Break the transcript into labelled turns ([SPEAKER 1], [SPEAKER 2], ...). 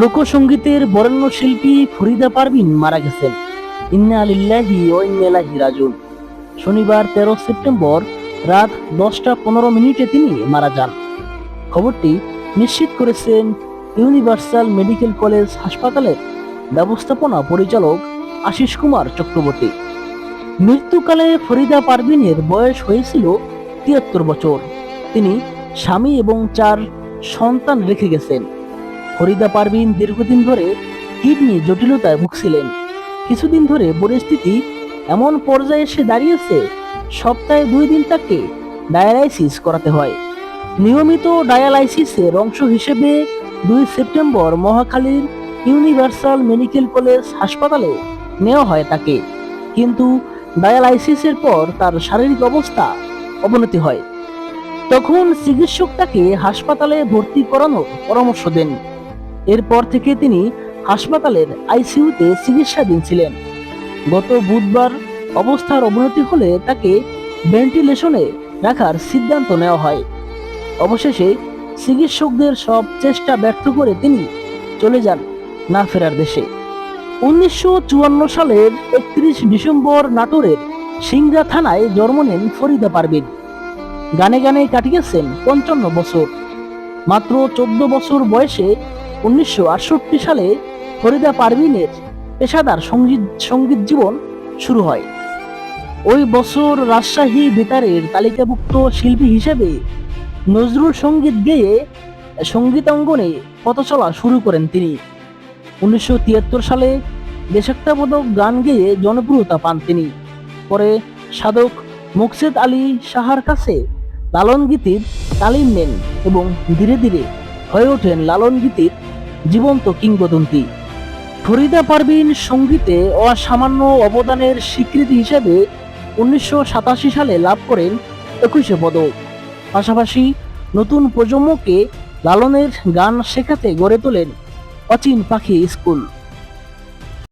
[SPEAKER 1] লোকসঙ্গীতের বরেণ্য শিল্পী ফরিদা পারভিন মারা গেছেন। ইন্না আলিল্লাহি ও ইন্নালাহি রাজুন শনিবার তেরো সেপ্টেম্বর রাত দশটা পনেরো মিনিটে তিনি মারা যান। খবরটি নিশ্চিত করেছেন ইউনিভার্সাল মেডিকেল কলেজ হাসপাতালের ব্যবস্থাপনা পরিচালক আশিস কুমার চক্রবর্তী। মৃত্যুকালে ফরিদা পারভিনের বয়স হয়েছিল তিয়াত্তর বছর। তিনি স্বামী এবং চার সন্তান রেখে গেছেন। ফরিদা পারভিন দীর্ঘদিন ধরে কিডনি জটিলতায় ভুগছিলেন। কিছুদিন ধরে পরিস্থিতি এমন পর্যায়ে এসে দাঁড়িয়েছে, সপ্তাহে দুই দিন তাকে ডায়ালাইসিস করাতে হয়। নিয়মিত ডায়ালাইসিসের অংশ হিসেবে দুই সেপ্টেম্বর মহাখালীর ইউনিভার্সাল মেডিকেল কলেজ হাসপাতালে নেওয়া হয় তাকে। কিন্তু ডায়ালাইসিসের পর তার শারীরিক অবস্থা অবনতি হয়। তখন চিকিৎসক তাকে হাসপাতালে ভর্তি করানোর পরামর্শ দেন। এরপর থেকে তিনি হাসপাতালের আইসিইউতে চিকিৎসাধীন ছিলেন। গত বুধবার অবস্থার অবনতি হলে তাকে ভেন্টিলেশনে রাখার সিদ্ধান্ত নেওয়া হয়। অবশেষে চিকিৎসকদের সব চেষ্টা ব্যর্থ করে তিনি চলে যান না ফেরার দেশে। উনিশশো চুয়ান্ন সালের একত্রিশ ডিসেম্বর নাটোরের সিংড়া থানায় জন্ম নেন ফরিদা পারভিন। গানে গানে কাটিয়েছেন পঞ্চান্ন বছর। মাত্র চোদ্দ বছর বয়সে উনিশশো আটষট্টি সালে ফরিদা পারভিনের পেশাদার সংগীত সংগীত জীবন শুরু হয়। ওই বছর রাজশাহী বেতারের তালিকাভুক্ত শিল্পী হিসেবে নজরুল সংগীত গেয়ে সঙ্গীতাঙ্গনে পথ চলা শুরু করেন তিনি। উনিশশো তিয়াত্তর সালে দেশাত্মবোধক গান গেয়ে জনপ্রিয়তা পান তিনি। পরে সাধক মুকসেদ আলী সাহার কাছে লালন গীতির তালিম নেন এবং ধীরে ধীরে হয়ে ওঠেন লালন গীতির জীবন্ত কিংবদন্তি। ফরিদা পারভিন সঙ্গীতে অসামান্য অবদানের স্বীকৃতি হিসেবে উনিশশো সাতাশি সালে লাভ করেন একুশে পদক। পাশাপাশি নতুন প্রজন্মকে লালনের গান শেখাতে গড়ে তোলেন অচিন পাখি স্কুল।